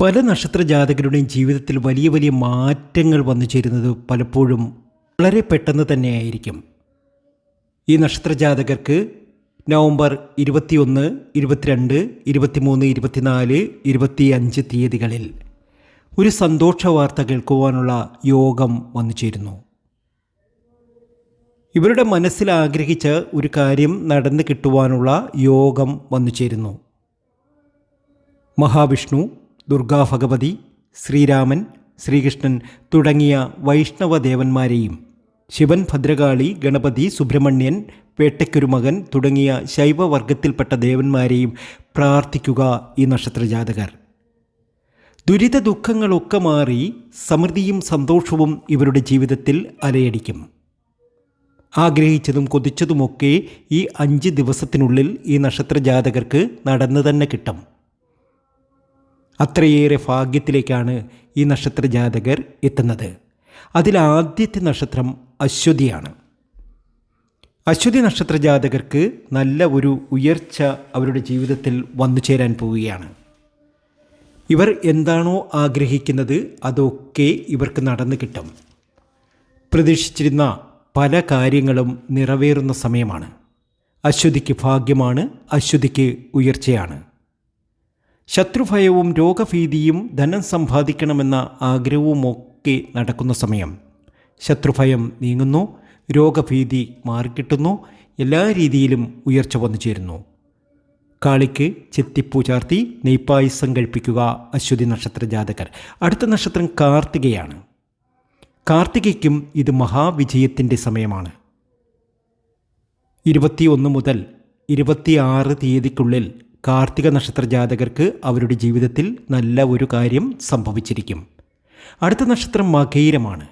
പല നക്ഷത്ര ജാതകരുടെയും ജീവിതത്തിൽ വലിയ വലിയ മാറ്റങ്ങൾ വന്നു ചേരുന്നത് പലപ്പോഴും വളരെ പെട്ടെന്ന് തന്നെയായിരിക്കും. ഈ നക്ഷത്ര ജാതകർക്ക് നവംബർ ഇരുപത്തിയൊന്ന് ഇരുപത്തിരണ്ട് ഇരുപത്തിമൂന്ന് ഇരുപത്തിനാല് ഇരുപത്തിയഞ്ച് തീയതികളിൽ ഒരു സന്തോഷ വാർത്ത കേൾക്കുവാനുള്ള യോഗം വന്നു ചേരുന്നു. ഇവരുടെ മനസ്സിൽ ആഗ്രഹിച്ച ഒരു കാര്യം നടന്നു കിട്ടുവാനുള്ള യോഗം വന്നു ചേരുന്നു. മഹാവിഷ്ണു ദുർഗാ ഭഗവതി ശ്രീരാമൻ ശ്രീകൃഷ്ണൻ തുടങ്ങിയ വൈഷ്ണവ ദേവന്മാരെയും ശിവൻ ഭദ്രകാളി ഗണപതി സുബ്രഹ്മണ്യൻ വേട്ടയ്ക്കൊരു മകൻ തുടങ്ങിയ ശൈവവർഗത്തിൽപ്പെട്ട ദേവന്മാരെയും പ്രാർത്ഥിക്കുക ഈ നക്ഷത്രജാതകർ. ദുരിത ദുഃഖങ്ങളൊക്കെ മാറി സമൃദ്ധിയും സന്തോഷവും ഇവരുടെ ജീവിതത്തിൽ അലയടിക്കും. ആഗ്രഹിച്ചതും കൊതിച്ചതുമൊക്കെ ഈ അഞ്ച് ദിവസത്തിനുള്ളിൽ ഈ നക്ഷത്രജാതകർക്ക് നടന്നു തന്നെ കിട്ടും. അത്രയേറെ ഭാഗ്യത്തിലേക്കാണ് ഈ നക്ഷത്ര ജാതകർ എത്തുന്നത് അതിലാദ്യത്തെ നക്ഷത്രം അശ്വതിയാണ്. അശ്വതി നക്ഷത്ര ജാതകർക്ക് നല്ല ഒരു ഉയർച്ച അവരുടെ ജീവിതത്തിൽ വന്നു ചേരാൻ പോവുകയാണ്. ഇവർ എന്താണോ ആഗ്രഹിക്കുന്നത് അതൊക്കെ ഇവർക്ക് നടന്നു കിട്ടും. പ്രതീക്ഷിച്ചിരുന്ന പല കാര്യങ്ങളും നിറവേറുന്ന സമയമാണ്. അശ്വതിക്ക് ഭാഗ്യമാണ് അശ്വതിക്ക് ഉയർച്ചയാണ്. ശത്രുഭയവും രോഗഭീതിയും ധനം സമ്പാദിക്കണമെന്ന ആഗ്രഹവുമൊക്കെ നടക്കുന്ന സമയം. ശത്രുഭയം നീങ്ങുന്നു രോഗഭീതി മാറിക്കിട്ടുന്നു എല്ലാ രീതിയിലും ഉയർച്ച വന്നു ചേരുന്നു. കാളിക്ക് ചെത്തിപ്പൂ ചാർത്തി നെയ്പ്പായസം കഴിപ്പിക്കുക അശ്വതി നക്ഷത്ര ജാതകർ. അടുത്ത നക്ഷത്രം കാർത്തികയാണ്. കാർത്തികയ്ക്കും ഇത് മഹാവിജയത്തിന്റെ സമയമാണ്. ഇരുപത്തിയൊന്ന് മുതൽ ഇരുപത്തിയാറ് തീയതിക്കുള്ളിൽ കാർത്തിക നക്ഷത്ര ജാതകർക്ക് അവരുടെ ജീവിതത്തിൽ നല്ല ഒരു കാര്യം സംഭവിച്ചിരിക്കും. അടുത്ത നക്ഷത്രം മകയിരമാണ്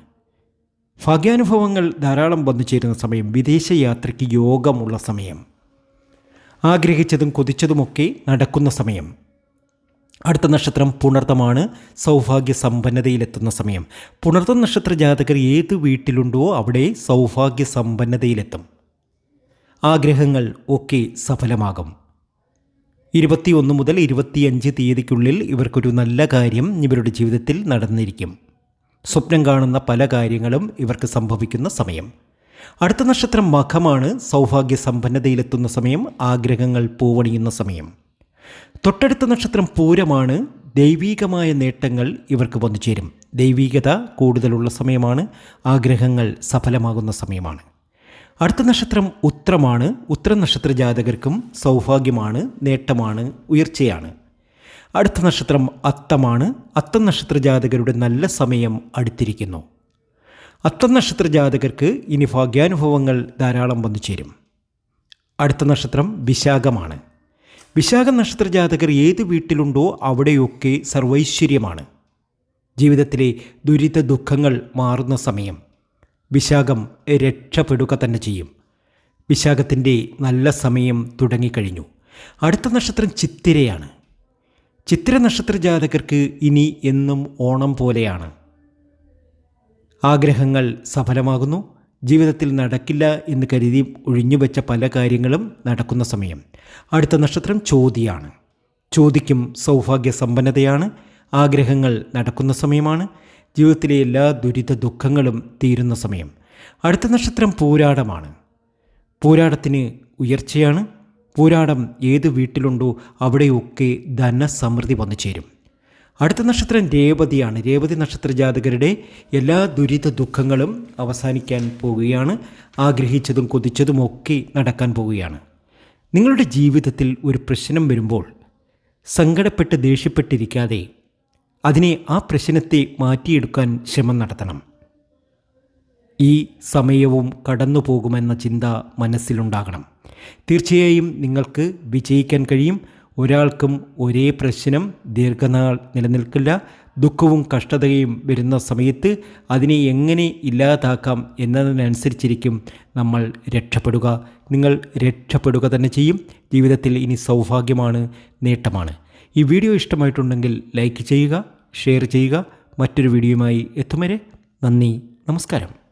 ഭാഗ്യാനുഭവങ്ങൾ ധാരാളം വന്നു ചേരുന്ന സമയം വിദേശയാത്രയ്ക്ക് യോഗമുള്ള സമയം. ആഗ്രഹിച്ചതും കൊതിച്ചതുമൊക്കെ നടക്കുന്ന സമയം. അടുത്ത നക്ഷത്രം പുണർത്തമാണ് സൗഭാഗ്യ സമ്പന്നതയിലെത്തുന്ന സമയം. പുണർത്തം നക്ഷത്ര ജാതകർ ഏത് വീട്ടിലുണ്ടോ അവിടെ സൗഭാഗ്യ സമ്പന്നതയിലെത്തും. ആഗ്രഹങ്ങൾ ഒക്കെ സഫലമാകും. ഇരുപത്തിയൊന്ന് മുതൽ ഇരുപത്തിയഞ്ച് തീയതിക്കുള്ളിൽ ഇവർക്കൊരു നല്ല കാര്യം ഇവരുടെ ജീവിതത്തിൽ നടന്നിരിക്കും. സ്വപ്നം കാണുന്ന പല കാര്യങ്ങളും ഇവർക്ക് സംഭവിക്കുന്ന സമയം. അടുത്ത നക്ഷത്രം മഖമാണ്. സൗഭാഗ്യ സമ്പന്നതയിലെത്തുന്ന സമയം. ആഗ്രഹങ്ങൾ പൂവണിയുന്ന സമയം. തൊട്ടടുത്ത നക്ഷത്രം പൂരമാണ്. ദൈവീകമായ നേട്ടങ്ങൾ ഇവർക്ക് വന്നു ചേരും ദൈവീകത കൂടുതലുള്ള സമയമാണ്. ആഗ്രഹങ്ങൾ സഫലമാകുന്ന സമയമാണ്. അടുത്ത നക്ഷത്രം ഉത്രമാണ്. ഉത്ര നക്ഷത്ര ജാതകർക്കും സൗഭാഗ്യമാണ് നേട്ടമാണ് ഉയർച്ചയാണ്. അടുത്ത നക്ഷത്രം അത്തമാണ്. അത്തം നക്ഷത്ര ജാതകരുടെ നല്ല സമയം അടുത്തിരിക്കുന്നു. അത്തം നക്ഷത്ര ജാതകർക്ക് ഇനി ഭാഗ്യാനുഭവങ്ങൾ ധാരാളം വന്നു ചേരും. അടുത്ത നക്ഷത്രം വിശാഖമാണ്. വിശാഖ നക്ഷത്ര ജാതകർ ഏത് വീട്ടിലുണ്ടോ അവിടെയൊക്കെ സർവൈശ്വര്യമാണ്. ജീവിതത്തിലെ ദുരിത ദുഃഖങ്ങൾ മാറുന്ന സമയം. വിശാഖം രക്ഷപ്പെടുക തന്നെ ചെയ്യും. വിശാഖത്തിന്റെ നല്ല സമയം തുടങ്ങിക്കഴിഞ്ഞു. അടുത്ത നക്ഷത്രം ചിത്തിരയാണ്. ചിത്തിര നക്ഷത്ര ജാതകർക്ക് ഇനി എന്നും ഓണം പോലെയാണ്. ആഗ്രഹങ്ങൾ സഫലമാകുന്നു. ജീവിതത്തിൽ നടക്കില്ല എന്ന് കരുതി ഒഴിഞ്ഞുവെച്ച പല കാര്യങ്ങളും നടക്കുന്ന സമയം. അടുത്ത നക്ഷത്രം ചോതിയാണ്. ചോദിക്കും സൗഭാഗ്യ സമ്പന്നതയാണ് ആഗ്രഹങ്ങൾ നടക്കുന്ന സമയമാണ്. ജീവിതത്തിലെ എല്ലാ ദുരിത ദുഃഖങ്ങളും തീരുന്ന സമയം. അടുത്ത നക്ഷത്രം പൂരാടമാണ്. പൂരാടത്തിന് ഉയർച്ചയാണ്. പൂരാടം ഏത് വീട്ടിലുണ്ടോ അവിടെയൊക്കെ ധനസമൃദ്ധി വന്നു ചേരും. അടുത്ത നക്ഷത്രം രേവതിയാണ്. രേവതി നക്ഷത്ര ജാതകരുടെ എല്ലാ ദുരിത ദുഃഖങ്ങളും അവസാനിക്കാൻ പോവുകയാണ്. ആഗ്രഹിച്ചതും കൊതിച്ചതുമൊക്കെ നടക്കാൻ പോവുകയാണ്. നിങ്ങളുടെ ജീവിതത്തിൽ ഒരു പ്രശ്നം വരുമ്പോൾ സങ്കടപ്പെട്ട് ദേഷ്യപ്പെട്ടിരിക്കാതെ അതിനെ ആ പ്രശ്നത്തെ മാറ്റിയെടുക്കാൻ ശ്രമം നടത്തണം. ഈ സമയവും കടന്നു പോകുമെന്ന ചിന്ത മനസ്സിലുണ്ടാകണം. തീർച്ചയായും നിങ്ങൾക്ക് വിജയിക്കാൻ കഴിയും. ഒരാൾക്കും ഒരേ പ്രശ്നം ദീർഘനാൾ നിലനിൽക്കില്ല. ദുഃഖവും കഷ്ടതയും വരുന്ന സമയത്ത് അതിനെ എങ്ങനെ ഇല്ലാതാക്കാം എന്നതിനനുസരിച്ചിരിക്കും നമ്മൾ രക്ഷപ്പെടുക. നിങ്ങൾ രക്ഷപ്പെടുക തന്നെ ചെയ്യും. ജീവിതത്തിൽ ഇനി സൗഭാഗ്യമാണ് നേട്ടമാണ്. ഈ വീഡിയോ ഇഷ്ടമായിട്ടുണ്ടെങ്കിൽ ലൈക്ക് ചെയ്യുക. ഷെയർ ചെയ്യുക. മറ്റൊരു വീഡിയോയുമായി എത്തും വരെ നന്ദി. നമസ്കാരം.